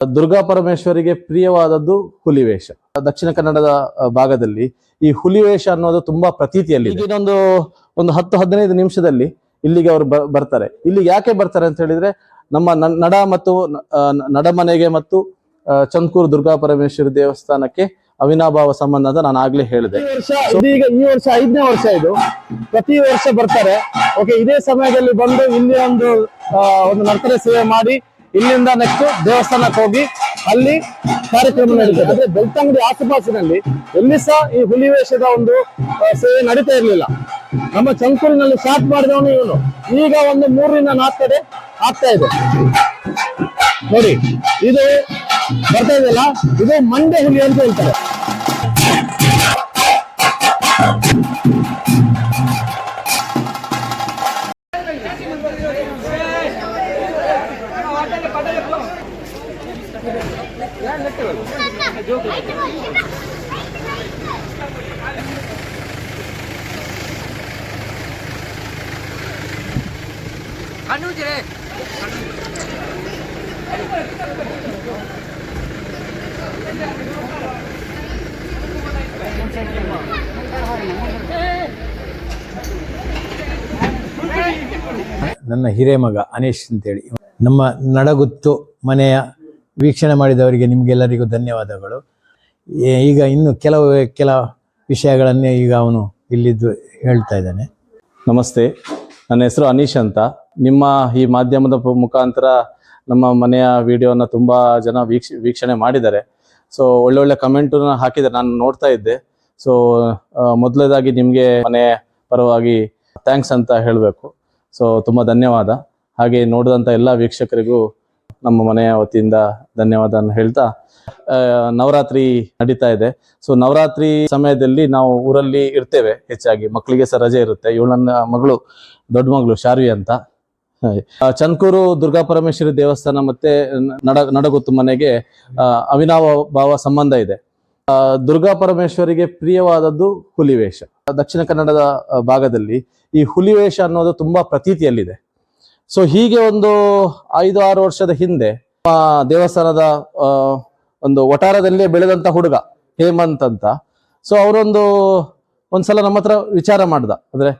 ದುರ್ಗಾ ಪರಮೇಶ್ವರಿಗೆ ಪ್ರಿಯವಾದದ್ದು ಹುಲಿವೇಷ. ದಕ್ಷಿಣ ಕನ್ನಡದ ಭಾಗದಲ್ಲಿ ಈ ಹುಲಿವೇಷ ಅನ್ನೋದು ತುಂಬಾ ಪ್ರತೀತಿಯಲ್ಲಿ ಈಗ ಇನ್ನೊಂದು ಒಂದು ಹತ್ತು ಹದಿನೈದು ನಿಮಿಷದಲ್ಲಿ ಇಲ್ಲಿಗೆ ಅವರು ಬರ್ತಾರೆ. ಇಲ್ಲಿ ಯಾಕೆ ಬರ್ತಾರೆ ಅಂತ ಹೇಳಿದ್ರೆ ನಮ್ಮ ನಡ ಮತ್ತು ನಡಮನೆಗೆ ಮತ್ತು ಚಂದ್ಕೂರು ದುರ್ಗಾ ಪರಮೇಶ್ವರಿ ದೇವಸ್ಥಾನಕ್ಕೆ ಅವಿನಾಭಾವ ಸಂಬಂಧ ಅಂತ ನಾನು ಆಗ್ಲೇ ಹೇಳಿದೆ. ಈ ವರ್ಷ ಇದೀಗ ಈ ವರ್ಷ ಐದನೇ ವರ್ಷ ಇದು. ಪ್ರತಿ ವರ್ಷ ಬರ್ತಾರೆ. ಓಕೆ ಇದೇ ಸಮಯದಲ್ಲಿ ಬಂದು ಇಲ್ಲಿ ಒಂದು ಒಂದು ನರ್ತನ ಸೇವೆ ಮಾಡಿ ಇಲ್ಲಿಂದ ನೆಕ್ಸ್ಟ್ ದೇವಸ್ಥಾನಕ್ಕೆ ಹೋಗಿ ಅಲ್ಲಿ ಕಾರ್ಯಕ್ರಮ ನಡೀತದೆ. ಅಂದ್ರೆ ಬೆಳ್ತಂಗಡಿ ಆಸುಪಾಸಿನಲ್ಲಿ ಎಲ್ಲಿ ಸಹ ಈ ಹುಲಿ ವೇಷದ ಒಂದು ಸೇವೆ ನಡೀತಾ ಇರಲಿಲ್ಲ. ನಮ್ಮ ಚಂಕೂರಿನಲ್ಲಿ ಸ್ಟಾರ್ಟ್ ಮಾಡಿದವನು ಇವನು. ಈಗ ಒಂದು ಮೂರರಿಂದ ನಾಲ್ಕು ಕಡೆ ಆಗ್ತಾ ಇದೆ. ನೋಡಿ, ಇದು ಬರ್ತಾ ಇದೆಯಲ್ಲ? ಇದು ಮಂಡ್ಯ ಹುಲಿ ಅಂತ ಹೇಳ್ತಾರೆ. ನನ್ನ ಹಿರೇಮಗ ಅನೀಶ್ ಅಂತೇಳಿ. ನಮ್ಮ ನಡಗುತ್ತು ಮನೆಯ ವೀಕ್ಷಣೆ ಮಾಡಿದವರಿಗೆ ನಿಮಗೆಲ್ಲರಿಗೂ ಧನ್ಯವಾದಗಳು. ಈಗ ಇನ್ನು ಕೆಲವು, ಕೆಲ ವಿಷಯಗಳನ್ನೇ ಈಗ ಅವನು ಇಲ್ಲಿದ್ದು ಹೇಳ್ತಾ ಇದ್ದಾನೆ. ನಮಸ್ತೆ. ನನ್ನ ಹೆಸರು ಅನೀಶ್ ಅಂತ. ನಿಮ್ಮ ಈ ಮಾಧ್ಯಮದ ಮುಖಾಂತರ ನಮ್ಮ ಮನೆಯ ವಿಡಿಯೋನ ತುಂಬ ಜನ ವೀಕ್ಷ, ವೀಕ್ಷಣೆ ಮಾಡಿದ್ದಾರೆ. ಸೊ ಒಳ್ಳೊಳ್ಳೆ ಕಮೆಂಟನ್ನು ಹಾಕಿದ್ದಾರೆ. ನಾನು ನೋಡ್ತಾ ಇದ್ದೆ. ಸೊ ಮೊದಲೇದಾಗಿ ನಿಮಗೆ ಮನೆ ಪರವಾಗಿ ಥ್ಯಾಂಕ್ಸ್ ಅಂತ ಹೇಳಬೇಕು. ಸೊ ತುಂಬ ಧನ್ಯವಾದ. ಹಾಗೆ ನೋಡಿದಂಥ ಎಲ್ಲ ವೀಕ್ಷಕರಿಗೂ ನಮ್ಮ ಮನೆಯ ವತಿಯಿಂದ ಧನ್ಯವಾದ ಹೇಳ್ತಾ ನವರಾತ್ರಿ ನಡೀತಾ ಇದೆ. ಸೊ ನವರಾತ್ರಿ ಸಮಯದಲ್ಲಿ ನಾವು ಊರಲ್ಲಿ ಇರ್ತೇವೆ ಹೆಚ್ಚಾಗಿ. ಮಕ್ಕಳಿಗೆ ಸಹ ರಜೆ ಇರುತ್ತೆ. ಇವಳು ನನ್ನ ಮಗಳು, ದೊಡ್ಡ ಮಗಳು ಶಾರ್ವಿ ಅಂತ. ಚಂದ್ಕೂರು ದುರ್ಗಾ ಪರಮೇಶ್ವರಿ ದೇವಸ್ಥಾನ ಮತ್ತೆ ನಡ, ನಡಗುತ್ತು ಮನೆಗೆ ಅವಿನಾವ ಭಾವ ಸಂಬಂಧ ಇದೆ. ದುರ್ಗಾ ಪರಮೇಶ್ವರಿಗೆ ಪ್ರಿಯವಾದದ್ದು ಹುಲಿವೇಷ. ದಕ್ಷಿಣ ಕನ್ನಡದ ಭಾಗದಲ್ಲಿ ಈ ಹುಲಿವೇಷ ಅನ್ನೋದು ತುಂಬಾ ಪ್ರತೀತಿಯಲ್ಲಿದೆ. ಸೊ ಹೀಗೆ ಒಂದು ಐದು ಆರು ವರ್ಷದ ಹಿಂದೆ ದೇವಸ್ಥಾನದ ಒಂದು ವಟಾರದಲ್ಲೇ ಬೆಳೆದಂತ ಹುಡುಗ, ಹೇಮಂತ್ ಅಂತ. ಸೊ ಅವರೊಂದು, ಒಂದ್ಸಲ ನಮ್ಮ ಹತ್ರ ವಿಚಾರ ಮಾಡ್ದ. ಅಂದ್ರೆ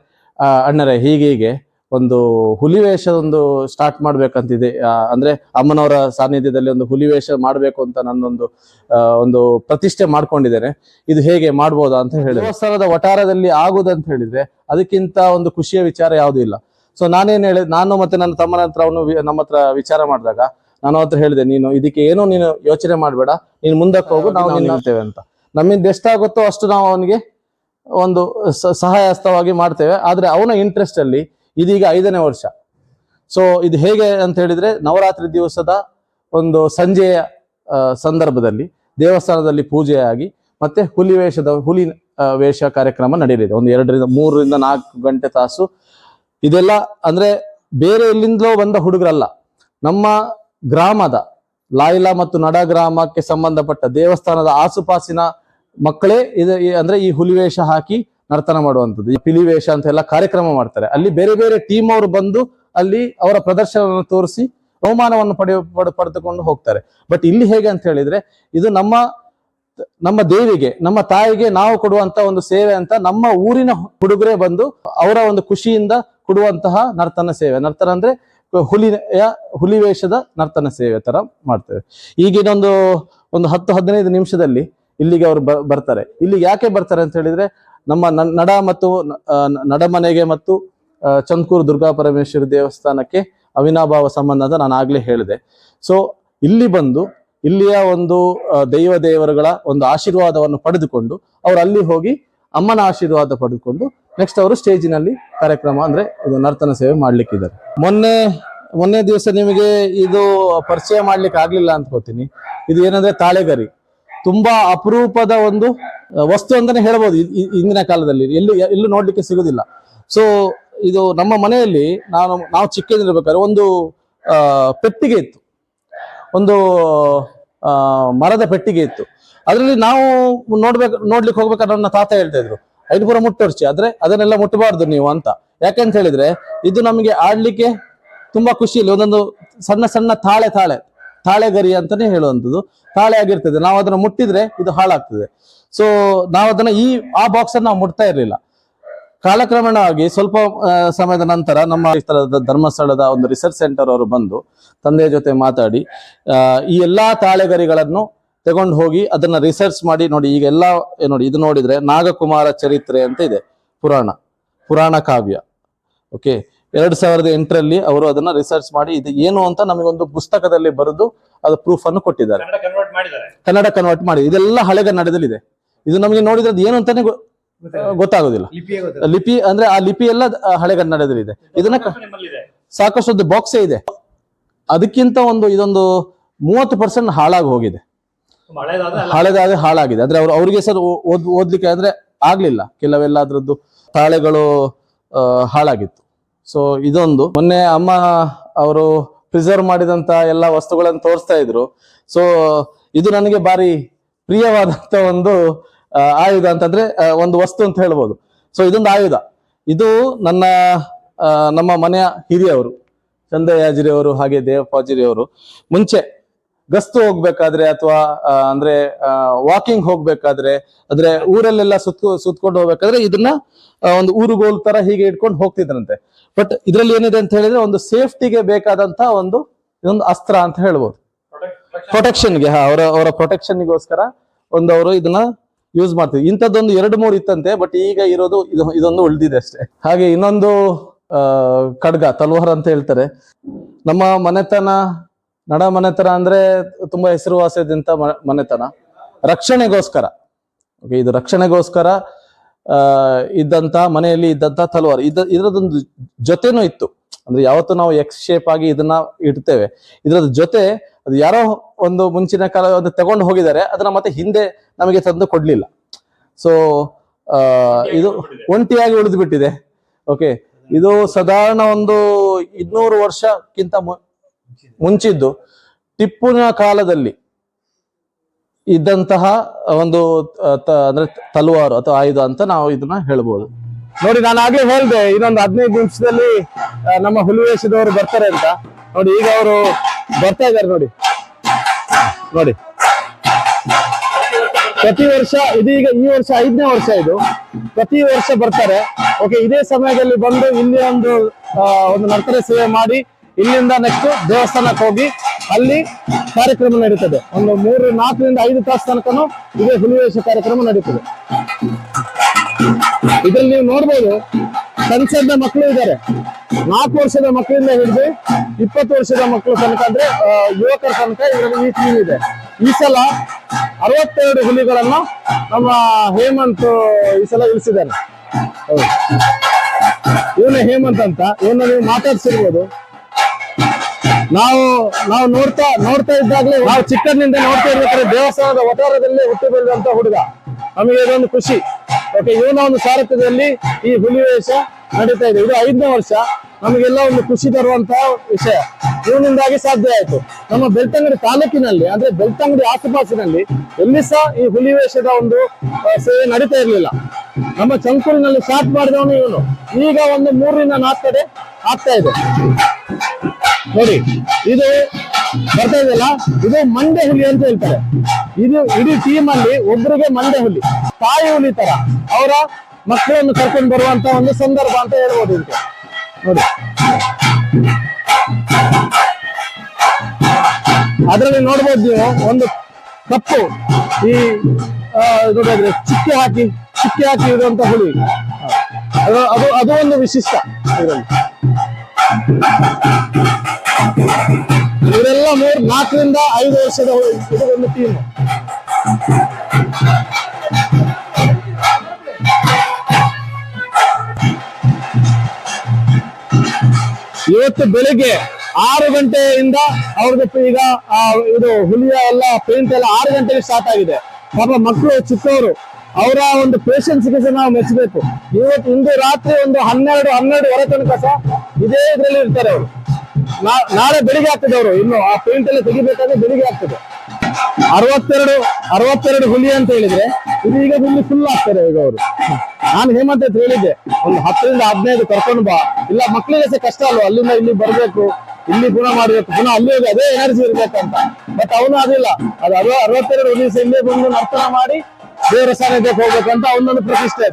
ಅಣ್ಣರೇ, ಹೀಗೆ ಹೀಗೆ, ಒಂದು ಹುಲಿವೇಷ ಒಂದು ಸ್ಟಾರ್ಟ್ ಮಾಡ್ಬೇಕಂತಿದೆ. ಅಂದ್ರೆ, ಅಮ್ಮನವರ ಸಾನ್ನಿಧ್ಯದಲ್ಲಿ ಒಂದು ಹುಲಿವೇಷ ಮಾಡ್ಬೇಕು ಅಂತ ನನ್ನೊಂದು ಒಂದು ಪ್ರತಿಷ್ಠೆ ಮಾಡ್ಕೊಂಡಿದ್ದೇನೆ. ಇದು ಹೇಗೆ ಮಾಡ್ಬೋದಾ ಅಂತ ಹೇಳಿ ದೇವಸ್ಥಾನದ ವಟಾರದಲ್ಲಿ ಆಗುದಂತ ಹೇಳಿದ್ರೆ, ಅದಕ್ಕಿಂತ ಒಂದು ಖುಷಿಯ ವಿಚಾರ ಯಾವುದೂ ಇಲ್ಲ. ಸೊ ನಾನೇನು ಹೇಳಿದ್ ನಾನು ಮತ್ತೆ ನನ್ನ ತಮ್ಮನ ಹತ್ರ ಅವನು ನಮ್ಮ ಹತ್ರ ವಿಚಾರ ಮಾಡಿದಾಗ ನಾನು ಹತ್ರ ಹೇಳಿದೆ ನೀನು ಇದಕ್ಕೆ ಏನೋ ನೀನು ಯೋಚನೆ ಮಾಡಬೇಡ ನೀನು ಮುಂದಕ್ಕೆ ಹೋಗು ನಾವು ನಿಲ್ತೇವೆ ಅಂತ. ನಮ್ಮಿಂದ ಎಷ್ಟಾಗುತ್ತೋ ಅಷ್ಟು ನಾವು ಅವನಿಗೆ ಒಂದು ಸಹಾಯ ಹಸ್ತವಾಗಿ ಮಾಡ್ತೇವೆ. ಆದ್ರೆ ಅವನ ಇಂಟ್ರೆಸ್ಟ್ ಅಲ್ಲಿ ಇದೀಗ ಐದನೇ ವರ್ಷ. ಸೊ ಇದು ಹೇಗೆ ಅಂತ ಹೇಳಿದ್ರೆ ನವರಾತ್ರಿ ದಿವಸದ ಒಂದು ಸಂಜೆಯ ಸಂದರ್ಭದಲ್ಲಿ ದೇವಸ್ಥಾನದಲ್ಲಿ ಪೂಜೆಯಾಗಿ ಮತ್ತೆ ಹುಲಿ ವೇಷದ ಹುಲಿ ವೇಷ ಕಾರ್ಯಕ್ರಮ ನಡೆಯಲಿದೆ ಒಂದು ಎರಡರಿಂದ ಮೂರರಿಂದ ನಾಲ್ಕು ಗಂಟೆ ತಾಸು ಇದೆಲ್ಲ ಅಂದ್ರೆ ಬೇರೆ ಎಲ್ಲಿಂದಲೋ ಬಂದ ಹುಡುಗರಲ್ಲ. ನಮ್ಮ ಗ್ರಾಮದ ಲಾಯ್ಲಾ ಮತ್ತು ನಡ ಗ್ರಾಮಕ್ಕೆ ಸಂಬಂಧಪಟ್ಟ ದೇವಸ್ಥಾನದ ಆಸುಪಾಸಿನ ಮಕ್ಕಳೇ ಇದು ಅಂದ್ರೆ ಈ ಹುಲಿವೇಷ ಹಾಕಿ ನರ್ತನ ಮಾಡುವಂಥದ್ದು. ಈ ಪಿಲಿವೇಷ ಅಂತ ಎಲ್ಲ ಕಾರ್ಯಕ್ರಮ ಮಾಡ್ತಾರೆ. ಅಲ್ಲಿ ಬೇರೆ ಬೇರೆ ಟೀಮ್ ಅವರು ಬಂದು ಅಲ್ಲಿ ಅವರ ಪ್ರದರ್ಶನವನ್ನು ತೋರಿಸಿ ಬಹುಮಾನವನ್ನು ಪಡೆಯ ಪಡೆ- ಪಡೆದುಕೊಂಡು ಹೋಗ್ತಾರೆ. ಬಟ್ ಇಲ್ಲಿ ಹೇಗೆ ಅಂತ ಹೇಳಿದ್ರೆ ಇದು ನಮ್ಮ ನಮ್ಮ ದೇವಿಗೆ, ನಮ್ಮ ತಾಯಿಗೆ ನಾವು ಕೊಡುವಂತ ಒಂದು ಸೇವೆ ಅಂತ ನಮ್ಮ ಊರಿನ ಹುಡುಗರೇ ಬಂದು ಅವರ ಒಂದು ಖುಷಿಯಿಂದ ಕೊಡುವಂತಹ ನರ್ತನ ಸೇವೆ. ನರ್ತನ ಅಂದ್ರೆ ಹುಲಿಯ ಹುಲಿ ವೇಷದ ನರ್ತನ ಸೇವೆ ತರ ಮಾಡ್ತೇವೆ. ಈಗಿನೊಂದು ಒಂದು ಹತ್ತು, ಹದಿನೈದು ನಿಮಿಷದಲ್ಲಿ ಇಲ್ಲಿಗೆ ಅವರು ಬರ್ತಾರೆ. ಇಲ್ಲಿ ಯಾಕೆ ಬರ್ತಾರೆ ಅಂತ ಹೇಳಿದ್ರೆ, ನಮ್ಮ ನಡ ಮತ್ತು ನಡಮನೆಗೆ ಮತ್ತು ಚಂದ್ಕೂರು ದುರ್ಗಾ ಪರಮೇಶ್ವರಿ ದೇವಸ್ಥಾನಕ್ಕೆ ಅವಿನಾಭಾವ ಸಂಬಂಧ ಅಂತ ನಾನು ಆಗ್ಲೇ ಹೇಳಿದೆ. ಸೊ ಇಲ್ಲಿ ಬಂದು, ಇಲ್ಲಿಯ ಒಂದು ದೈವ ದೇವರುಗಳ ಒಂದು ಆಶೀರ್ವಾದವನ್ನು ಪಡೆದುಕೊಂಡು, ಅವರು ಅಲ್ಲಿ ಹೋಗಿ ಅಮ್ಮನ ಆಶೀರ್ವಾದ ಪಡೆದುಕೊಂಡು ನೆಕ್ಸ್ಟ್ ಅವರು ಸ್ಟೇಜಿನಲ್ಲಿ ಕಾರ್ಯಕ್ರಮ ಅಂದ್ರೆ ಇದು ನರ್ತನ ಸೇವೆ ಮಾಡ್ಲಿಕ್ಕಿದ್ದಾರೆ. ಮೊನ್ನೆ ಮೊನ್ನೆ ದಿವಸ ನಿಮಗೆ ಇದು ಪರಿಚಯ ಮಾಡ್ಲಿಕ್ಕೆ ಆಗ್ಲಿಲ್ಲ ಅನ್ಕೋತೀನಿ ಇದು ಏನಂದ್ರೆ ತಾಳೆಗರಿ. ತುಂಬಾ ಅಪರೂಪದ ಒಂದು ವಸ್ತು ಅಂತಾನೆ ಹೇಳ್ಬೋದು ಇಂದಿನ ಕಾಲದಲ್ಲಿ. ಎಲ್ಲೂ ಎಲ್ಲೂ ನೋಡ್ಲಿಕ್ಕೆ ಸಿಗುದಿಲ್ಲ. ಸೊ ಇದು ನಮ್ಮ ಮನೆಯಲ್ಲಿ ನಾನು, ನಾವು ಚಿಕ್ಕದಿರ್ಬೇಕಾದ್ರೆ ಒಂದು ಪೆಟ್ಟಿಗೆ ಇತ್ತು. ಒಂದು ಮರದ ಪೆಟ್ಟಿಗೆ ಇತ್ತು. ಅದರಲ್ಲಿ ನಾವು ನೋಡ್ಬೇಕು, ನೋಡ್ಲಿಕ್ಕೆ ಹೋಗ್ಬೇಕಾದ್ರೆ ನನ್ನ ತಾತ ಹೇಳ್ತಾ ಇದ್ರು. ಐದುಪುರ ಮುಟ್ಟರ್ಚಿ ಆದ್ರೆ ಅದನ್ನೆಲ್ಲ ಮುಟ್ಟಬಾರ್ದು ನೀವು ಅಂತ. ಯಾಕಂತ ಹೇಳಿದ್ರೆ, ಇದು ನಮಗೆ ಆಡ್ಲಿಕ್ಕೆ ತುಂಬಾ ಖುಷಿ ಇಲ್ಲ. ಒಂದೊಂದು ಸಣ್ಣ ಸಣ್ಣ ತಾಳೆ ತಾಳೆ ತಾಳೆಗರಿ ಅಂತಾನೆ ಹೇಳುವಂಥದ್ದು. ತಾಳೆ ಆಗಿರ್ತದೆ. ನಾವು ಅದನ್ನ ಮುಟ್ಟಿದ್ರೆ ಇದು ಹಾಳಾಗ್ತದೆ. ಸೊ ನಾವು ಅದನ್ನ ಈ, ಆ ಬಾಕ್ಸ್ ನಾವು ಮುಟ್ತಾ ಇರಲಿಲ್ಲ. ಕಾಲಕ್ರಮೇಣವಾಗಿ ಸ್ವಲ್ಪ ಸಮಯದ ನಂತರ ನಮ್ಮ ಈ ಸ್ಥಳದ ಧರ್ಮಸ್ಥಳದ ಒಂದು ರಿಸರ್ಚ್ ಸೆಂಟರ್ ಅವರು ಬಂದು ತಂದೆಯ ಜೊತೆ ಮಾತಾಡಿ ಈ ಎಲ್ಲಾ ತಾಳೆಗರಿಗಳನ್ನು ತಗೊಂಡು ಹೋಗಿ ಅದನ್ನ ರಿಸರ್ಚ್ ಮಾಡಿ ನೋಡಿ ಈಗ ಎಲ್ಲ ನೋಡಿ ಇದು ನೋಡಿದ್ರೆ ನಾಗಕುಮಾರ ಚರಿತ್ರೆ ಅಂತ ಇದೆ ಪುರಾಣ ಪುರಾಣ ಕಾವ್ಯ. ಓಕೆ ಎರಡ್ ಸಾವಿರದ ಎಂಟರಲ್ಲಿ ಅವರು ಅದನ್ನ ರಿಸರ್ಚ್ ಮಾಡಿ ಇದು ಏನು ಅಂತ ನಮಗೊಂದು ಪುಸ್ತಕದಲ್ಲಿ ಬರೆದು ಅದು ಪ್ರೂಫ್ ಅನ್ನು ಕೊಟ್ಟಿದ್ದಾರೆ. ಕನ್ನಡ ಕನ್ವರ್ಟ್ ಮಾಡಿ ಇದೆಲ್ಲ ಹಳೆಗನ್ನಡದಲ್ಲಿದೆ ಇದು ನಮಗೆ ನೋಡಿದ್ರೆ ಅದು ಏನು ಅಂತಾನೆ ಗೊತ್ತಾಗೋದಿಲ್ಲ. ಲಿಪಿ ಅಂದ್ರೆ ಆ ಲಿಪಿ ಎಲ್ಲ ಹಳೆಗನ್ನಡದಲ್ಲಿ ಹಳೆಗನ್ನಡದಲ್ಲಿದೆ ಇದನ್ನ ಸಾಕಷ್ಟು ಬಾಕ್ಸೇ ಇದೆ. ಅದಕ್ಕಿಂತ ಒಂದು ಇದೊಂದು ಮೂವತ್ತು ಪರ್ಸೆಂಟ್ ಹಾಳಾಗಿ ಹೋಗಿದೆ. ಹಳೆದಾದ್ರೆ ಹಾಳಾಗಿದೆ. ಅಂದ್ರೆ ಅವ್ರು ಅವ್ರಿಗೆ ಸರ್ ಓದ್ ಓದ್ಲಿಕ್ಕೆ ಅಂದ್ರೆ ಆಗ್ಲಿಲ್ಲ. ಕೆಲವೆಲ್ಲ ಅದ್ರದ್ದು ತಾಳೆಗಳು ಹಾಳಾಗಿತ್ತು. ಸೊ ಇದೊಂದು. ಮೊನ್ನೆ ಅಮ್ಮ ಅವರು ಪ್ರಿಸರ್ವ್ ಮಾಡಿದಂತ ಎಲ್ಲ ವಸ್ತುಗಳನ್ನು ತೋರಿಸ್ತಾ ಇದ್ರು. ಸೊ ಇದು ನನಗೆ ಬಾರಿ ಪ್ರಿಯವಾದಂತ ಒಂದು ಆಯುಧ ಅಂತಂದ್ರೆ ಒಂದು ವಸ್ತು ಅಂತ ಹೇಳ್ಬೋದು. ಸೊ ಇದೊಂದು ಆಯುಧ. ಇದು ನನ್ನ ನಮ್ಮ ಮನೆಯ ಹಿರಿಯವರು ಚಂದಯಾಜಿರಿ ಅವರು ಹಾಗೆ ದೇವಪಾಜಿರಿ ಅವರು ಮುಂಚೆ ಗಸ್ತು ಹೋಗ್ಬೇಕಾದ್ರೆ ಅಥವಾ ಅಂದ್ರೆ ವಾಕಿಂಗ್ ಹೋಗ್ಬೇಕಾದ್ರೆ, ಅಂದ್ರೆ ಊರಲ್ಲೆಲ್ಲ ಸುತ್ಕೊ, ಸುತ್ಕೊಂಡು ಹೋಗ್ಬೇಕಾದ್ರೆ ಇದನ್ನ ಒಂದು ಊರುಗೋಲ್ ತರ ಹೀಗೆ ಇಟ್ಕೊಂಡು ಹೋಗ್ತಿದ್ರಂತೆ. ಬಟ್ ಇದ್ರಲ್ಲಿ ಏನಿದೆ ಅಂತ ಹೇಳಿದ್ರೆ ಒಂದು ಸೇಫ್ಟಿಗೆ ಬೇಕಾದಂತ ಒಂದು, ಇದೊಂದು ಅಸ್ತ್ರ ಅಂತ ಹೇಳ್ಬೋದು. ಪ್ರೊಟೆಕ್ಷನ್ಗೆ ಅವರ ಅವರ ಪ್ರೊಟೆಕ್ಷನ್ಗೋಸ್ಕರ ಒಂದು ಅವರು ಇದನ್ನ ಯೂಸ್ ಮಾಡ್ತೀವಿ ಇಂಥದ್ದೊಂದು ಎರಡು ಮೂರು ಇತ್ತಂತೆ ಬಟ್ ಈಗ ಇರೋದು ಇದು, ಇದೊಂದು ಉಳಿದಿದೆ ಅಷ್ಟೇ. ಹಾಗೆ ಇನ್ನೊಂದು ಖಡ್ಗ, ತಲ್ವಾರ್ ಅಂತ ಹೇಳ್ತಾರೆ. ನಮ್ಮ ಮನೆತನ ನಡ ಮನೆತನ ಅಂದ್ರೆ ತುಂಬಾ ಹೆಸರುವಾಸಿಯಾದಂತ ಮನೆತನ. ರಕ್ಷಣೆಗೋಸ್ಕರ. ಓಕೆ ಇದು ರಕ್ಷಣೆಗೋಸ್ಕರ ಇದ್ದಂತ, ಮನೆಯಲ್ಲಿ ಇದ್ದಂತ ತಲುವಾರು. ಇದ ಇದರದೊಂದು ಜೊತೆನೂ ಇತ್ತು. ಅಂದ್ರೆ ಯಾವತ್ತು ನಾವು ಎಕ್ಸ್ ಶೇಪ್ ಆಗಿ ಇದನ್ನ ಇಡ್ತೇವೆ. ಇದರದ ಜೊತೆ, ಅದು ಯಾರೋ ಒಂದು ಮುಂಚಿನ ಕಾಲ ಒಂದು ತಗೊಂಡು ಹೋಗಿದ್ದಾರೆ, ಅದನ್ನ ಮತ್ತೆ ಹಿಂದೆ ನಮಗೆ ತಂದು ಕೊಡ್ಲಿಲ್ಲ. ಸೊ ಇದು ಒಂಟಿಯಾಗಿ ಉಳಿದು ಬಿಟ್ಟಿದೆ ಓಕೆ ಇದು ಸಾಧಾರಣ ಒಂದು ಇನ್ನೂರು ವರ್ಷಕ್ಕಿಂತ ಮುಂಚಿದ್ದು ಟಿಪ್ಪುನ ಕಾಲದಲ್ಲಿ ಇದ್ದಂತಹ ಒಂದು ಅಂದ್ರೆ ತಲವಾರು ಅಥವಾ ಆಯುಧ ಅಂತ ನಾವು ಇದನ್ನ ಹೇಳ್ಬೋದು. ನೋಡಿ, ನಾನು ಆಗ್ಲೇ ಹೇಳ್ದೆ, ಇನ್ನೊಂದು ಹದಿನೈದು ನಿಮಿಷದಲ್ಲಿ ನಮ್ಮ ಹುಲಿವೇಶದವರು ಬರ್ತಾರೆ ಅಂತ. ನೋಡಿ, ಈಗ ಅವರು ಬರ್ತಾ ಇದ್ದಾರೆ ನೋಡಿ. ನೋಡಿ. ಪ್ರತಿ ವರ್ಷ ಇದೀಗ ಈ ವರ್ಷ ಐದನೇ ವರ್ಷ ಇದು. ಪ್ರತಿ ವರ್ಷ ಬರ್ತಾರೆ. ಓಕೆ ಇದೇ ಸಮಯದಲ್ಲಿ ಬಂದು ಇಲ್ಲಿ ಒಂದು ಒಂದು ನರ್ತನ ಸೇವೆ ಮಾಡಿ ಇಲ್ಲಿಂದ ನೆಕ್ಸ್ಟ್ ದೇವಸ್ಥಾನಕ್ಕೆ ಹೋಗಿ ಅಲ್ಲಿ ಕಾರ್ಯಕ್ರಮ ನಡೀತದೆ. ಒಂದು ಮೂರು, ನಾಲ್ಕರಿಂದ ಐದು ತಾಸು ತನಕನೂ ಇದೇ ಹುಲಿವೇಶ ಕಾರ್ಯಕ್ರಮ ನಡೀತದೆ. ಇದ್ರಲ್ಲಿ ನೀವು ನೋಡ್ಬೋದು ಸಣ್ಣ ಮಕ್ಕಳು ಇದ್ದಾರೆ. ನಾಲ್ಕು ವರ್ಷದ ಮಕ್ಕಳಿಂದ ಹಿಡಿದು ಇಪ್ಪತ್ತು ವರ್ಷದ ಮಕ್ಕಳು ತನಕ ಅಂದ್ರೆ ಯುವಕರ ತನಕ ಇದರಲ್ಲಿ ಈ ಟೀಮ್ ಇದೆ. ಈ ಸಲ ಅರವತ್ತೆರಡು ಹುಲಿಗಳನ್ನ ನಮ್ಮ ಹೇಮಂತ್, ಈ ಸಲ ಇಳಿಸಿದ್ದಾನೆ ಇವನೇ ಹೇಮಂತ್ ಅಂತ. ಇವನ್ನ ನೀವು ಮಾತಾಡ್ಸಿರ್ಬೋದು. ನಾವು ನಾವು ನೋಡ್ತಾ ನೋಡ್ತಾ ಇದ್ದಾಗಲೇ ನಾವು ಚಿಕ್ಕಂದಿನಿಂದ ನೋಡ್ತಾ ಇರ್ಬೇಕಾದ್ರೆ ದೇವಸ್ಥಾನದ ವಟಾರದಲ್ಲೇ ಹುಟ್ಟಿ ಬೆಳೆದಂತ ಹುಡುಗ. ನಮಗೆ ಇದೊಂದು ಖುಷಿ. ಓಕೆ ಇವನ ಒಂದು ಸಾರಥ್ಯದಲ್ಲಿ ಈ ಹುಲಿ ವೇಷ ನಡೀತಾ ಇದೆ. ಇದು ಐದನೇ ವರ್ಷ. ನಮಗೆಲ್ಲ ಒಂದು ಖುಷಿ ತರುವಂತ ವಿಷಯ. ಇವನಿಂದಾಗಿ ಸಾಧ್ಯ ಆಯ್ತು. ನಮ್ಮ ಬೆಳ್ತಂಗಡಿ ತಾಲೂಕಿನಲ್ಲಿ, ಅಂದ್ರೆ ಬೆಳ್ತಂಗಡಿ ಆಸುಪಾಸಿನಲ್ಲಿ ಎಲ್ಲಿ ಸಹ ಈ ಹುಲಿ ವೇಷದ ಒಂದು ಸೇವೆ ನಡೀತಾ ಇರಲಿಲ್ಲ. ನಮ್ಮ ಚಂಕೂರಿನಲ್ಲಿ ಸ್ಟಾರ್ಟ್ ಮಾಡಿದವನು ಇವನು. ಈಗ ಒಂದು ಮೂರರಿಂದ ನಾಲ್ಕು ಕಡೆ ಆಗ್ತಾ ಇದೆ. ನೋಡಿ, ಇದು ಬರ್ತಾ ಇದೆಯಲ್ಲ ಇದು ಮಂಡೆ ಹುಲಿ ಅಂತ ಹೇಳ್ತಾರೆ. ಇದು ಇಡೀ ಟೀಮ್ ಅಲ್ಲಿ ಒಬ್ಬರಿಗೆ ಮಂಡೆ ಹುಲಿ, ತಾಯಿ ಹುಲಿ ತರ. ಅವರ ಮಕ್ಕಳನ್ನು ಕರ್ಕೊಂಡು ಬರುವಂತ ಒಂದು ಸಂದರ್ಭ ಅಂತ ಹೇಳ್ಬೋದು ಇದಕ್ಕೆ. ನೋಡಿ. ಅದರಲ್ಲಿ ನೋಡ್ಬೋದು ನೀವು, ಒಂದು ಕಪ್ಪು ಈ ನೋಡಿದ್ರೆ ಚಿಕ್ಕಿ ಹಾಕಿ ಚಿಕ್ಕಿ ಹಾಕಿ ಇರುವಂತ ಹುಲಿ ಅದು ಅದು ಅದು ಒಂದು ವಿಶಿಷ್ಟ ಇದರಲ್ಲಿ. ಇವರೆಲ್ಲ ಮೂರ್, ನಾಲ್ಕರಿಂದ ಐದು ವರ್ಷದ ಇದು ಒಂದು ಟೀಮ್ ಇವತ್ತು ಬೆಳಿಗ್ಗೆ ಆರು ಗಂಟೆಯಿಂದ ಅವ್ರದ್ದು ಈಗ ಇದು ಹುಲಿಯ ಎಲ್ಲ ಪೇಂಟ್ ಎಲ್ಲ ಆರು ಗಂಟೆಗೆ ಸ್ಟಾರ್ಟ್ ಆಗಿದೆ. ಪಾಪ ಮಕ್ಕಳು ಚಿಕ್ಕವರು ಅವರ ಒಂದು ಪೇಷನ್ಸ್ಗೆ ಸಹ ನಾವು ಮೆಚ್ಚಬೇಕು. ಇವತ್ತು ಇಂದು ರಾತ್ರಿ ಒಂದು ಹನ್ನೆರಡು ಹನ್ನೆರಡುವರೆ ತನಕ ಸಹ ಇದೇ ಇದರಲ್ಲಿ ಇರ್ತಾರೆ ಅವರು. ನಾಳೆ ಬೆಳಿಗ್ಗೆ ಆಗ್ತದೆ ಅವರು. ಇನ್ನು ಆ ಪೇಂಟ್ ಎಲ್ಲ ತೆಗಿಬೇಕಾದ್ರೆ ಬೆಳಿಗ್ಗೆ ಆಗ್ತದೆ. ಅರವತ್ತೆರಡು ಅರವತ್ತೆರಡು ಹುಲಿ ಅಂತ ಹೇಳಿದ್ರೆ ಇದು ಈಗ ಹುಲಿ ಫುಲ್ ಆಗ್ತಾರೆ ಈಗ ಅವರು. ನಾನು ಹೇಮಂತ ಅಂತ ಹೇಳಿದ್ದೆ, ಒಂದು ಹತ್ತರಿಂದ ಹದಿನೈದು ಕರ್ಕೊಂಡು ಬಾ. ಇಲ್ಲ ಮಕ್ಕಳಿಗೆ ಸಹ ಕಷ್ಟ ಅಲ್ವಾ? ಅಲ್ಲಿಂದ ಇಲ್ಲಿ ಬರ್ಬೇಕು, ಇಲ್ಲಿ ಗುಣ ಮಾಡಬೇಕು, ಪುನಃ ಅಲ್ಲಿ ಹೋಗಿ ಅದೇ ಎನರ್ಜಿ ಇರ್ಬೇಕಂತ. ಬಟ್ ಅವನು ಅದಿಲ್ಲ. ಅದು ಅರವ, ಅರವತ್ತೆರಡು ಹುಲಿ ಇಲ್ಲೇ ಬಂದು ನರ್ತನ ಮಾಡಿ ದೇವರ ಸಾನ್ನಿಧ್ಯಕ್ಕೆ ಹೋಗ್ಬೇಕಂತ ಒಂದೊಂದು ಪ್ರತಿಷ್ಠೆ.